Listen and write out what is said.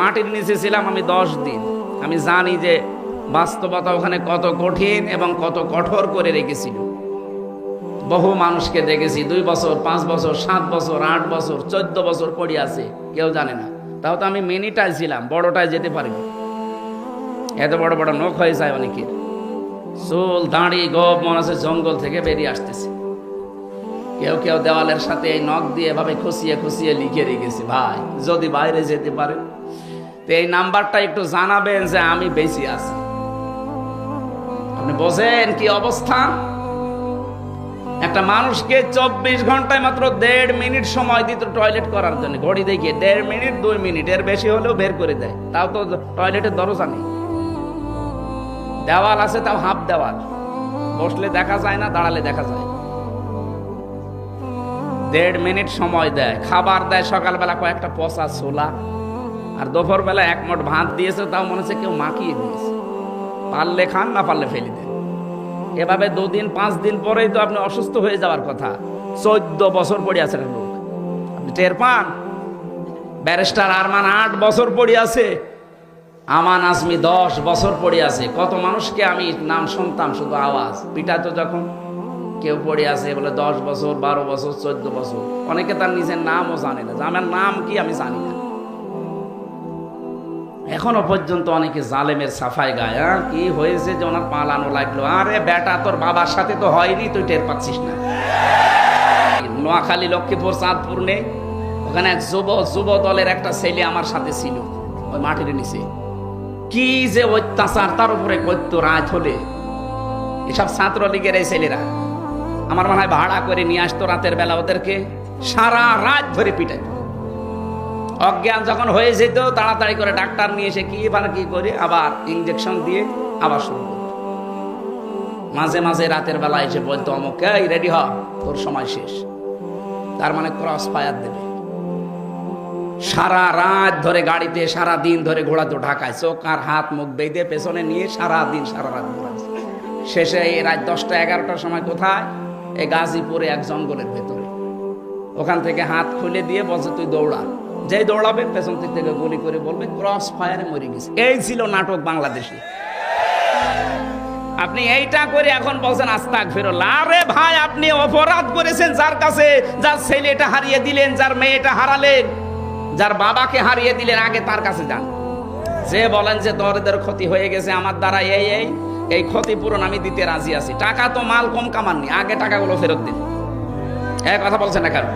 মাটির নিচে ছিলাম আমি দশ দিন। আমি জানি যে বাস্তবতা ওখানে কত কঠিন এবং কত কঠোর করে রেখেছিল। বহু মানুষকে দেখেছি, দুই বছর, পাঁচ বছর, সাত বছর, আট বছর, চোদ্দ বছর পড়ে আছে, কেউ জানে না। তাও তো আমি মিনিটায় ছিলাম বড়টায় যেতে পারিনি। এত বড় বড় নখ হয়ে যায় অনেকের চুল, দাঁড়ি, গপ, মনে আছে জঙ্গল থেকে বেরিয়ে আসতেছে। কেউ কেউ দেওয়ালের সাথে এই নখ দিয়ে এভাবে খুশিয়ে খুশিয়ে লিখে রেখেছি, ভাই, যদি বাইরে যেতে পারে তো এই নাম্বারটা একটু জানাবেন যে আমি বেশি আছি। আপনি বোঝেন কি অবস্থা? একটা মানুষকে চব্বিশ ঘন্টায় মাত্র দেড় মিনিট সময় দিত টয়লেট করার জন্য। ঘড়ি দেখিয়ে দেড় মিনিট, দুই মিনিট, এর বেশি হলেও বের করে দেয়। তাও তো টয়লেটের দরজা নেই। দেওয়াল আছে, তাও হাফ দেওয়াল। বসলে দেখা যায় না, দাঁড়ালে দেখা যায়। দেড় মিনিট সময় দেয়, খাবার দেয়, সকালবেলা কয়েকটা পচা ছোলা। আর দুপুরবেলা এক মোট ভাত দিয়েছে, তাও মনে হচ্ছে কেউ মাখিয়ে দিয়েছে। পারলে খান, না পারলে ফেলে দেন। এভাবে দুদিন, পাঁচ দিন পরেই তো আপনি অসুস্থ হয়ে যাওয়ার কথা। চোদ্দ বছর পড়ে আছেন লোক। আপনি টের পান? ব্যারিস্টার আরমান আট বছর পড়ে আছে। আমান আসমি দশ বছর পড়ে আছে। কত মানুষকে আমি নাম শুনতাম, শুধু আওয়াজ। পিটাতো যখন কেউ পড়ে আছে, বলে দশ বছর, বারো বছর, চোদ্দ বছর। অনেকে তার নিজের নামও জানে না। আমার নাম কি আমি জানি না। এখনও পর্যন্ত অনেকে জালেমের সাফাই গায় হ্যাঁ? কি হয়েছে যে ওনার পালানো লাগল? আরে বেটা, তোর বাবার সাথে তো হয়নি, তুই টের পাচ্ছিস না। নোয়াখালী, লক্ষ্মীপুর, চাঁদপুর নেই। ওখানে এক যুব যুব দলের একটা ছেলে আমার সাথে ছিল, ওই মাটির নিচে। কি যে অত্যাচার, তার উপরে করতো রাত হলে। এসব ছাত্রলীগের এই ছেলেরা, আমার মনে হয় ভাড়া করে নিয়ে আসতো রাতের বেলা ওদেরকে, সারা রাত ধরে পিটাইতো। অজ্ঞান যখন হয়ে যেত, তাড়াতাড়ি করে ডাক্তার নিয়ে এসে কি মানে কি করে? আবার ইঞ্জেকশন দিয়ে আবার শুরু মাঝে মাঝে রাতের বেলা এসে বলতো অমুক রেডি হ, তোর সময় শেষ। তার মানে ক্রস ফায়ার দেবে। সারা রাত ধরে গাড়িতে, সারা দিন ধরে ঘোড়াতো ঢাকায়, চোখ আর হাত মুখ বেঁধে পেছনে নিয়ে সারা দিন, সারা রাত ঘোরাচ্ছে। শেষে এই রাত দশটা, এগারোটার সময় কোথায়? এই গাজীপুরে এক জঙ্গলের ভেতরে। ওখান থেকে হাত খুলে দিয়ে বলছে, তুই দৌড়া। যেই দৌড়াবে পেছন থেকে গুলি করে বলবে ক্রস ফায়ারে মরে গেছে। এই ছিল নাটক বাংলাদেশে। আপনি এইটা করে এখন বলছেন আস্তাক ফেরল আরে ভাই, আপনি অপরাধ করেছেন যার কাছে, যার ছেলেটা হারিয়ে দিলেন, যার মেয়েটা হারালেন, যার বাবাকে হারিয়ে দিলেন, আগে তার কাছে যান। যে বলেন যে দরদের ক্ষতি হয়ে গেছে, আমার দ্বারা এই এই এই ক্ষতিপূরণ আমি দিতে রাজি আছি। টাকা তো মাল কম কামাননি আগে টাকাগুলো ফেরত দিন। এক কথা বলছেন না কারণ